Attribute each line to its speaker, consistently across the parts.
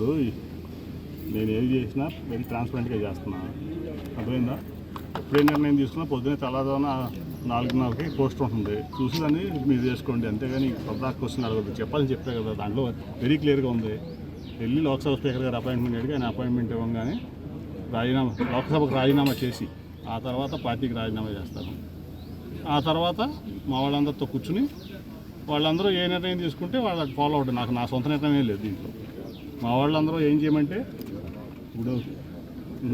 Speaker 1: ఇప్పుడు నేను ఏది చేసినా వెరీ ట్రాన్స్పరెంట్గా చేస్తున్నాను అర్థమైందా? ఎప్పుడే నిర్ణయం తీసుకున్నా పొద్దున్నే తెల్లదోన నాలుగున్నరకి పోస్ట్ ఉంటుంది. చూసి దాన్ని మీరు చేసుకోండి. అంతేగాని పద్దాకు క్వశ్చన్ అడగదు చెప్పాలని చెప్పే కదా దాంట్లో వెరీ క్లియర్గా ఉంది. వెళ్ళి లోక్సభ స్పీకర్ గారు అపాయింట్మెంట్ అడిగి ఆయన అపాయింట్మెంట్ ఇవ్వగానే రాజీనామా లోక్సభకు రాజీనామా చేసి ఆ తర్వాత పార్టీకి రాజీనామా చేస్తాను ఆ తర్వాత మా వాళ్ళందరితో కూర్చుని వాళ్ళందరూ ఏ నిర్ణయం తీసుకుంటే వాళ్ళకి ఫాలో అవుతుంది నాకు నా సొంత నిర్ణయం లేదు దీంట్లో. మా వాళ్ళందరూ ఏం చేయమంటే ఇప్పుడు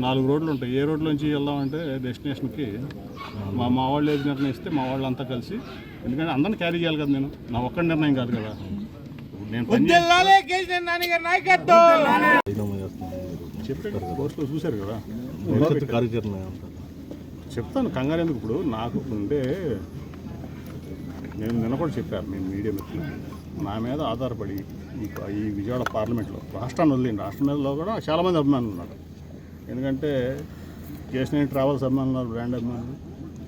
Speaker 1: నాలుగు రోడ్లు ఉంటాయి. ఏ రోడ్ల నుంచి వెళ్దామంటే డెస్టినేషన్కి మా మా వాళ్ళు ఏది నిర్ణయిస్తే మా వాళ్ళంతా కలిసి ఎందుకంటే అందరిని క్యారీ చేయాలి కదా నేను. నా ఒక్క నిర్ణయం కాదు కదా. ఇప్పుడు నేను పని చెప్పాడు చూశారు కదా.
Speaker 2: కార్యాచరణ
Speaker 1: చెప్తాను కంగారు ఎందుకు ఇప్పుడు? నాకు అంటే నేను నిన్న కూడా చెప్పాను నేను మీడియా మిత్రులు నా మీద ఆధారపడి ఈ ఈ విజయవాడ పార్లమెంట్లో రాష్ట్రాన్ని వదిలింది రాష్ట్రం మీదలో కూడా చాలామంది అభిమానులు ఉన్నారు. ఎందుకంటే కేసీఆర్ ట్రావెల్స్ అభిమానులు ఉన్నారు బ్రాండ్ అభిమానులు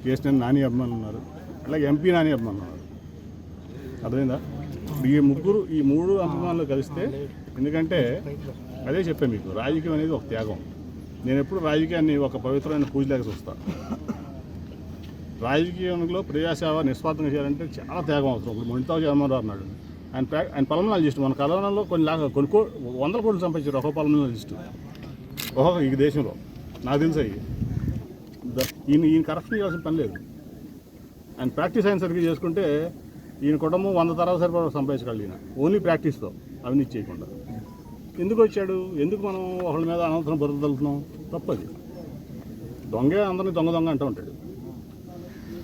Speaker 1: కేసీఆర్ నాని అభిమానులు ఉన్నారు అలాగే ఎంపీ నాని అభిమానులు ఉన్నారు. అర్థమైందా? ఈ ముగ్గురు ఈ మూడు అభిమానులు కలిస్తే ఎందుకంటే అదే చెప్పాను మీకు రాజకీయం అనేది ఒక త్యాగం. నేను ఎప్పుడు రాజకీయాన్ని ఒక పవిత్రమైన పూజలాగా చూస్తాను రాజకీయంలో ప్రజాసేవ నిస్వార్థంగా చేయాలంటే చాలా త్యాగం అవసరం. ఇప్పుడు మొండితో జగన్మోహన్ అన్నాడు. ఆయన ఆయన పలమనాలు లిస్టు మన కరోనాలో కొన్ని లాగా కొన్ని కో వందల కోట్లు సంపాదించారు ఒక పలమనాలు లిస్టు ఒక ఈ దేశంలో. నాకు తెలుసు అయ్యి ఈయన ఈయన కరప్షన్ చేయాల్సిన పని లేదు. ఆయన ప్రాక్టీస్ అయిన సరిగ్గా చేసుకుంటే ఈయన కుటుంబం వంద తరాల సరిపడా సంపాదించగలడు ఈయన. ఓన్లీ ప్రాక్టీస్తో అవినీతి చేయకుండా. ఎందుకు వచ్చాడు? ఎందుకు మనం ఒకళ్ళ మీద అనంతరం బురద తలుతున్నాం తప్పది. దొంగే అందరినీ దొంగ దొంగ అంటూ ఉంటాడు.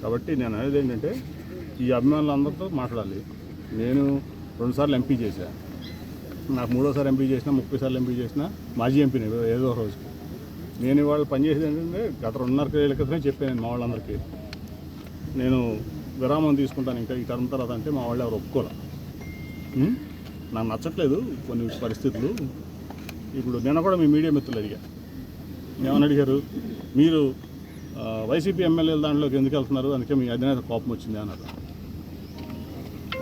Speaker 1: కాబట్టి నేను అనేది ఏంటంటే ఈ అభిమానులందరితో మాట్లాడాలి. నేను రెండుసార్లు ఎంపీ చేశాను నాకు మూడోసారి ఎంపీ చేసినా ముప్పై సార్లు ఎంపీ చేసినా మాజీ ఎంపీని ఏదో రోజు. నేను ఇవాళ పనిచేసేది ఏంటంటే గత రెండున్నర ఏళ్ళ క్రితమే చెప్పాను మా వాళ్ళందరికీ. నేను విరామం తీసుకుంటాను ఇంకా ఈ టర్మ్ తర్వాత అంటే మా వాళ్ళు ఎవరు ఒప్పుకోలే నాకు నచ్చట్లేదు కొన్ని పరిస్థితులు. ఇప్పుడు నేను కూడా మీ మీడియా మిత్రులు అడిగా. ఏమని అడిగారు? మీరు వైసీపీ ఎమ్మెల్యేల దాంట్లోకి ఎందుకు వెళ్తున్నారు? అందుకే మీ అధినేత కోపం వచ్చింది అన్నారు.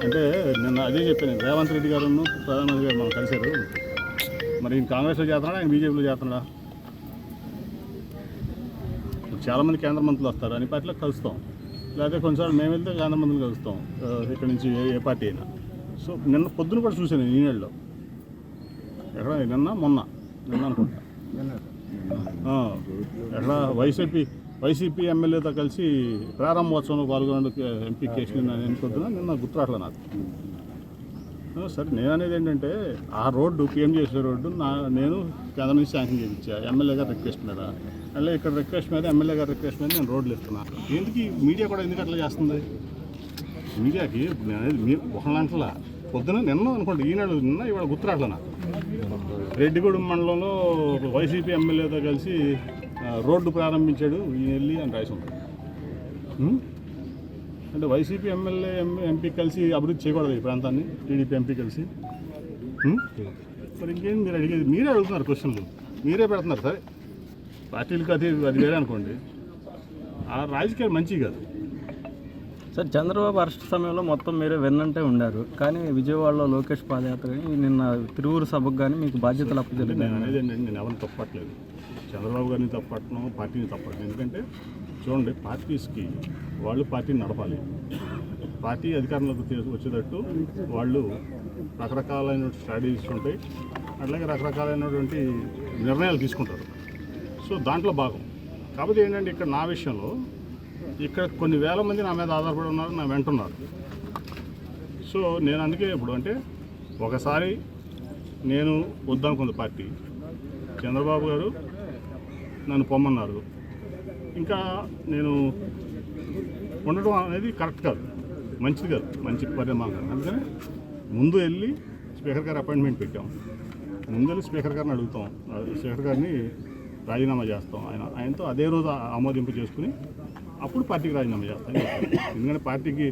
Speaker 1: అంటే నిన్న అదే చెప్పాను రేవంత్ రెడ్డి గారు ప్రధానమంత్రి గారు మనం కలిశారు. మరి ఈయన కాంగ్రెస్లో చేస్తున్నాడా? ఆయన బీజేపీలో చేస్తున్నాడా? చాలామంది కేంద్ర మంత్రులు వస్తారు. అన్ని పార్టీలకు కలుస్తాం. లేకపోతే కొన్నిసార్లు మేము వెళ్తే కేంద్ర మంత్రులు కలుస్తాం. ఇక్కడ నుంచి ఏ ఏ పార్టీ అయినా. సో నిన్న పొద్దున కూడా చూశాను ఈనాడులో. ఎక్కడ? నిన్న మొన్న. నిన్న అనుకుంటా. ఎక్కడ? వైసీపీ వైసీపీ ఎమ్మెల్యేతో కలిసి ప్రారంభోత్సవంలో పాల్గొనేందుకు ఎంపీ కేసు నేను ఎన్నుకుంటున్నా నిన్న గుర్తురాట్లే నాకు సరే నేను అనేది ఏంటంటే ఆ రోడ్డు పిఎం చేసే రోడ్డు నా నేను కేంద్రం నుంచి శాంక్షన్ చేయించా. ఎమ్మెల్యే గారు రిక్వెస్ట్ మీద. అలా ఇక్కడ రిక్వెస్ట్ మీద ఎమ్మెల్యే గారు రిక్వెస్ట్ మీద నేను రోడ్లు ఇస్తున్నా ఎందుకు మీడియా కూడా ఎందుకు అట్లా చేస్తుంది? మీడియాకి నేను అనేది మీ ఒకళ్ళంటలా. పొద్దున నిన్న అనుకోండి ఈనాడు నిన్న ఇవాళ గుర్తురాట్లే నాకు రెడ్డిగూడెం మండలంలో వైసీపీ ఎమ్మెల్యేతో కలిసి రోడ్డు ప్రారంభించాడు ఈయన వెళ్ళి అని రాసి ఉంటాడు అంటే వైసీపీ ఎమ్మెల్యే ఎంపీ కలిసి అభివృద్ధి చేయకూడదు ఈ ప్రాంతాన్ని టీడీపీ ఎంపీ కలిసి. మరి ఇంకేం మీరు అడిగేది? మీరే అడుగుతున్నారు క్వశ్చన్లు. మీరే పెడుతున్నారు సరే. పార్టీలకు అది అది వేరే అనుకోండి. ఆ రాజకీయాలు మంచివి కాదు.
Speaker 3: సార్ చంద్రబాబు అరెస్ట్ సమయంలో మొత్తం మీరే వెన్నంటే ఉండారు. కానీ విజయవాడలో లోకేష్ పాదయాత్ర కానీ నిన్న తిరువురు సభకు కానీ మీకు బాధ్యతలు
Speaker 1: నేను అనేది ఏంటంటే నేను ఎవరిని తప్పట్లేదు. చంద్రబాబు గారిని తప్పట్టను పార్టీని తప్పట్లేదు ఎందుకంటే చూడండి పార్టీస్కి వాళ్ళు పార్టీని నడపాలి. పార్టీ అధికారంలోకి వచ్చేటట్టు వాళ్ళు రకరకాలైన స్ట్రాటజీస్ ఉంటాయి. అట్లాగే రకరకాలైనటువంటి నిర్ణయాలు తీసుకుంటారు. సో దాంట్లో భాగం. కాకపోతే ఏంటంటే ఇక్కడ నా విషయంలో ఇక్కడ కొన్ని వేల మంది నా మీద ఆధారపడి ఉన్నారు నా వెంట ఉన్నారు. సో నేను అందుకే ఇప్పుడు అంటే ఒకసారి నేను వద్దనుకుంది పార్టీ. చంద్రబాబు గారు నన్ను పొమ్మన్నారు. ఇంకా నేను ఉండడం అనేది కరెక్ట్ కాదు. మంచిది కాదు. మంచి పరిణామం కాదు. అందుకని ముందు వెళ్ళి స్పీకర్ గారు అపాయింట్మెంట్ పెట్టాం. ముందు వెళ్ళి స్పీకర్ గారిని అడుగుతాం. స్పీకర్ గారిని రాజీనామా చేస్తాం. ఆయన ఆయనతో అదే రోజు ఆమోదింపు చేసుకుని అప్పుడు పార్టీకి రాజీనామా చేస్తాం ఎందుకంటే పార్టీకి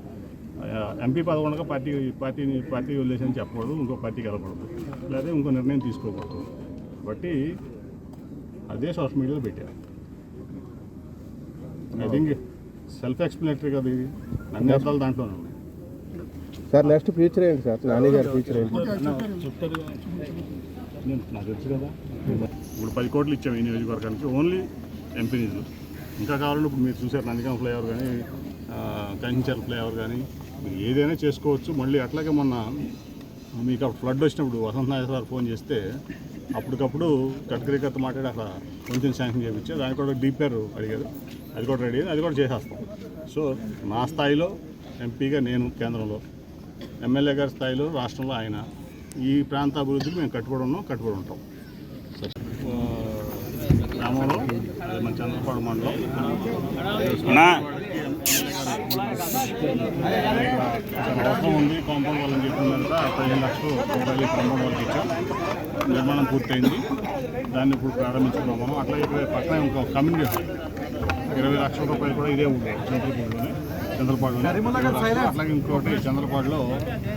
Speaker 1: ఎంపీ పదవి ఉండగా పార్టీ పార్టీని పార్టీ వదిలేసని చెప్పకూడదు ఇంకో పార్టీకి వెళ్ళకూడదు. లేదా ఇంకో నిర్ణయం తీసుకోకూడదు. కాబట్టి అదే సోషల్ మీడియాలో పెట్టారు. ఐ థింక్ సెల్ఫ్ ఎక్స్ప్లెనేటరీ కదా ఇది. అన్ని అర్థాలు దాంట్లోనే ఉన్నాయి.
Speaker 2: సార్ నెక్స్ట్ ఫ్యూచర్ ఏంటి సార్? నాని గారి ఫ్యూచర్ ఏంటి?
Speaker 1: నాకు తెలుసు కదా. ఇప్పుడు పది కోట్లు ఇచ్చాము ఈ నియోజకవర్గానికి. ఓన్లీ ఎంపీ నిధులు ఇంకా కావాలంటే ఇప్పుడు మీరు చూసారు నందిగం ఫ్లైఓవర్ కానీ కంచెల ఫ్లైఓవర్ కానీ మీరు ఏదైనా చేసుకోవచ్చు. మళ్ళీ అట్లాగే మొన్న మీకు అప్పుడు ఫ్లడ్ వచ్చినప్పుడు వసంత సార్ ఫోన్ చేస్తే అప్పటికప్పుడు కట్కరీ గారితో మాట్లాడి అక్కడ కొంచెం శాంక్షన్ చేయించి దానికి కూడా డీపీఆర్ అడిగారు. అది కూడా రెడీ అది కూడా చేసేస్తాం. సో నా స్థాయిలో ఎంపీగా నేను కేంద్రంలో ఎమ్మెల్యే గారి స్థాయిలో రాష్ట్రంలో ఆయన. ఈ ప్రాంత అభివృద్ధికి మేము కట్టుబడి ఉన్నాం కట్టుబడి ఉంటాం. గ్రామంలో మన చంద్రపాడు మండలం అవసరం ఉంది కాంపౌండ్ వాళ్ళని చెప్పినంత పదిహేను లక్షలు రూపాయలు కాంపౌండ్ వాళ్ళకి ఇచ్చాం. నిర్మాణం పూర్తయింది. దాన్ని ఇప్పుడు ప్రారంభించుకున్నాం మనం అట్లాగే ఇక్కడ పక్కన ఇంకో కమ్యూనిటీ ఇరవై లక్షల రూపాయలు కూడా ఇదే ఉంది చంద్రపూడిలోనే చంద్రపాడులో అట్లాగే ఇంకోటి చంద్రపాడులో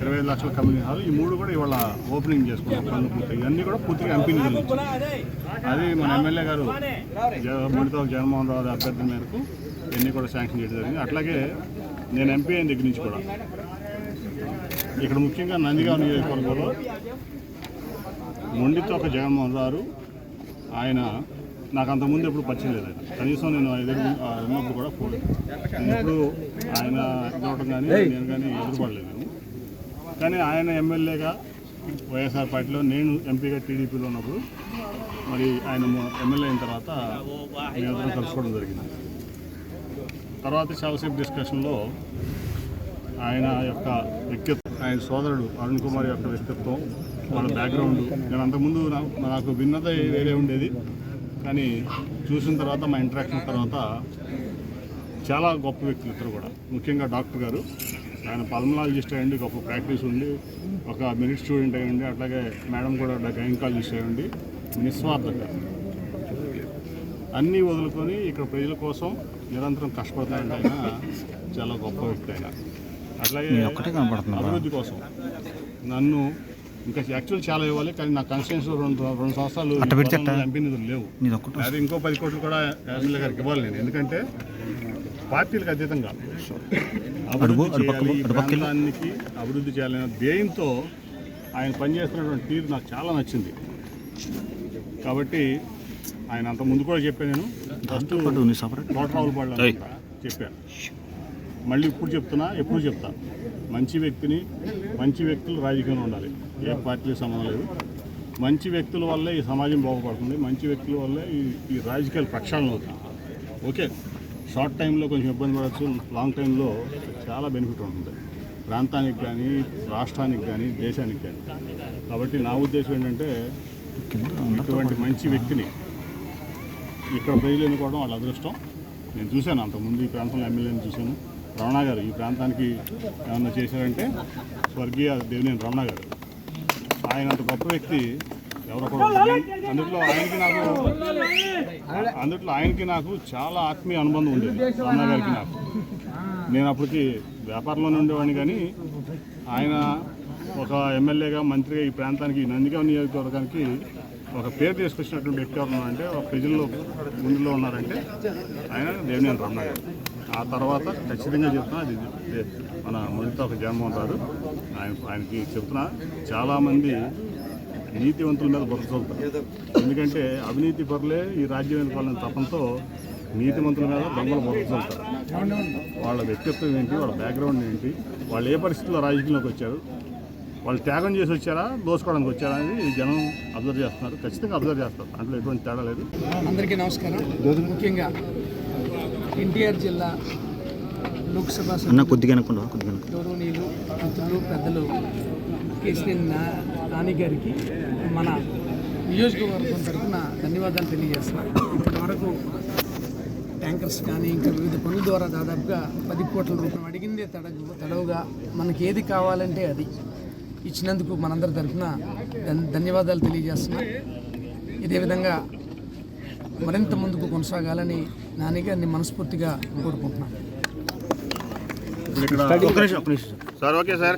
Speaker 1: ఇరవై ఐదు లక్షల కమ్యూనిటీ హాల్. ఈ మూడు కూడా ఇవాళ ఓపెనింగ్ చేసుకున్నాం పనులు పూర్తి ఇవన్నీ కూడా పూర్తిగా ఎంపీ నిధులు. అది మన ఎమ్మెల్యే గారు ముడితో జగన్మోహన్ రావు గారి అభ్యర్థి మేరకు ఇవన్నీ కూడా శాంక్షన్ చేయడం జరిగింది. అట్లాగే నేను ఎంపీ అయిన దగ్గర నుంచి కూడా ఇక్కడ ముఖ్యంగా నందిగాం నియోజకవర్గంలో మొండితో ఒక జగన్మోహన్ రావు ఆయన నాకు అంతకుముందు ఎప్పుడు పరిచయం లేదు ఆయన. కనీసం నేను ఎదురు ఆ, ఉన్నప్పుడు కూడా ఫోన్. నేను ఎప్పుడు ఆయన ఇవ్వడం కానీ నేను కానీ ఎదురుపడలేదు. కానీ ఆయన ఎమ్మెల్యేగా వైఎస్ఆర్ పార్టీలో నేను ఎంపీగా టీడీపీలో ఉన్నప్పుడు మరి ఆయన ఎమ్మెల్యే అయిన తర్వాత మేమిద్దరం కలుసుకోవడం జరిగింది. తర్వాత చాలాసేపు డిస్కషన్లో ఆయన యొక్క వ్యక్తిత్వం ఆయన సోదరుడు అరుణ్ కుమార్ యొక్క వ్యక్తిత్వం వాళ్ళ బ్యాక్గ్రౌండ్ నేను అంతకుముందు నాకు భిన్నత వేరే ఉండేది. కానీ చూసిన తర్వాత మా ఇంటరాక్షన్ తర్వాత చాలా గొప్ప వ్యక్తులు ఇద్దరు కూడా. ముఖ్యంగా డాక్టర్ గారు. ఆయన పల్మనాలజిస్ట్ అయ్యండి గొప్ప ప్రాక్టీస్ ఉండి ఒక మెరిట్ స్టూడెంట్ అయ్యండి అట్లాగే మేడం కూడా గైనకాలజిస్ట్ అయ్యండి. నిస్వార్థంగా అన్నీ వదులుకొని ఇక్కడ ప్రజల కోసం నిరంతరం కష్టపడతాయంటే ఆయన చాలా గొప్ప వ్యక్తి ఆయన. అట్లాగే అభివృద్ధి కోసం. నన్ను ఇంకా యాక్చువల్ చాలా ఇవ్వాలి కానీ నా కాన్స్టిట్యూన్స్ రెండు రెండు సంవత్సరాలు ఎంపీ నిధులు లేవు. అది ఇంకో పది కోట్లు కూడా ఎమ్మెల్యే గారికి ఇవ్వాలి నేను. ఎందుకంటే పార్టీలకు అతీతంగా. అభివృద్ధి అభివృద్ధి చేయాలనే ధ్యేయంతో ఆయన పనిచేస్తున్నటువంటి తీరు నాకు చాలా నచ్చింది. కాబట్టి ఆయన అంత ముందు కూడా చెప్పాను నేను. ఫస్ట్ కోటరావులు పళ్ళు చెప్పాను. మళ్ళీ ఇప్పుడు చెప్తున్నా ఎప్పుడు చెప్తా. మంచి వ్యక్తిని మంచి వ్యక్తులు రాజకీయంలో ఉండాలి. ఏ పార్టీ సంబంధం లేదు. మంచి వ్యక్తుల వల్లే ఈ సమాజం బాగుపడుతుంది. మంచి వ్యక్తుల వల్లే ఈ ఈ రాజకీయాలు ప్రక్షాళన అవుతుంది ఓకే షార్ట్ టైంలో కొంచెం ఇబ్బంది పడవచ్చు లాంగ్ టైంలో చాలా బెనిఫిట్ ఉంటుంది. ప్రాంతానికి కానీ రాష్ట్రానికి కానీ దేశానికి కానీ. కాబట్టి నా ఉద్దేశం ఏంటంటే ఇటువంటి మంచి వ్యక్తిని ఇక్కడ ప్రజలు ఎన్నుకోవడం వాళ్ళ అదృష్టం. నేను చూశాను అంతకుముందు ఈ ప్రాంతంలో ఎమ్మెల్యేని చూశాను. రమణ గారు ఈ ప్రాంతానికి ఏమన్నా చేశారంటే స్వర్గీయ దేవినేని రమణ గారు. ఆయన అంత గొప్ప వ్యక్తి. ఎవరో కూడా అందుట్లో ఆయనకి నాకు అందుట్లో ఆయనకి నాకు చాలా ఆత్మీయ అనుబంధం ఉండేది. రమణ గారికి నాకు. నేను అప్పటికి వ్యాపారంలోనే ఉండేవాడిని కానీ ఆయన ఒక ఎమ్మెల్యేగా మంత్రిగా ఈ ప్రాంతానికి నందిగా నందిగాం నియోజకవర్గానికి ఒక పేరు తీసుకొచ్చినటువంటి వ్యక్తి ఎవరు ఉన్నారంటే ఒక ప్రజల్లో ముందులో ఉన్నారంటే ఆయన దేవినేని రమణ గారు. ఆ తర్వాత ఖచ్చితంగా చెప్తున్నా అది మన ముడితో ఒక జగన్మోహన్ ఉంటారు ఆయన ఆయనకి చెప్తున్నా చాలామంది నీతివంతుల మీద బుర్ర ఎందుకంటే అవినీతి పరులే ఈ రాజ్యం వెళ్ళిపోవాలని తపంతో నీతిమంతుల మీద దొంగలు బుర్ర వాళ్ళ వ్యక్తిత్వం ఏంటి వాళ్ళ బ్యాక్గ్రౌండ్ ఏంటి వాళ్ళు ఏ పరిస్థితుల్లో రాజకీయంలోకి వచ్చారు వాళ్ళు త్యాగం చేసి వచ్చారా దోసుకోవడానికి వచ్చారా అనేది జనం అబ్జర్వ్ చేస్తున్నారు. ఖచ్చితంగా అబ్జర్వ్ చేస్తారు. దాంట్లో ఎటువంటి తేడా లేదు.
Speaker 2: అందరికీ నమస్కారం. ముఖ్యంగా ఎన్టీఆర్ జిల్లా లోక్సభ
Speaker 4: కొద్దిగా.
Speaker 2: గౌరవనీయులు మిత్రులు పెద్దలు కేసీఎన్ నా నాని గారికి మన నియోజకవర్గం తరఫున ధన్యవాదాలు తెలియజేస్తున్నాను ఇప్పటి వరకు ట్యాంకర్స్ కానీ ఇంకా వివిధ పనుల ద్వారా దాదాపుగా పది కోట్ల రూపాయలు అడిగిందే తడవు తడవుగా మనకి ఏది కావాలంటే అది ఇచ్చినందుకు మనందరి తరఫున ధన్- ధన్యవాదాలు తెలియజేస్తున్నాం ఇదే విధంగా మరింత ముందుకు కొనసాగాలని నాన్నగారిని మనస్ఫూర్తిగా కోరుకుంటున్నాను.
Speaker 1: Sir okay sir.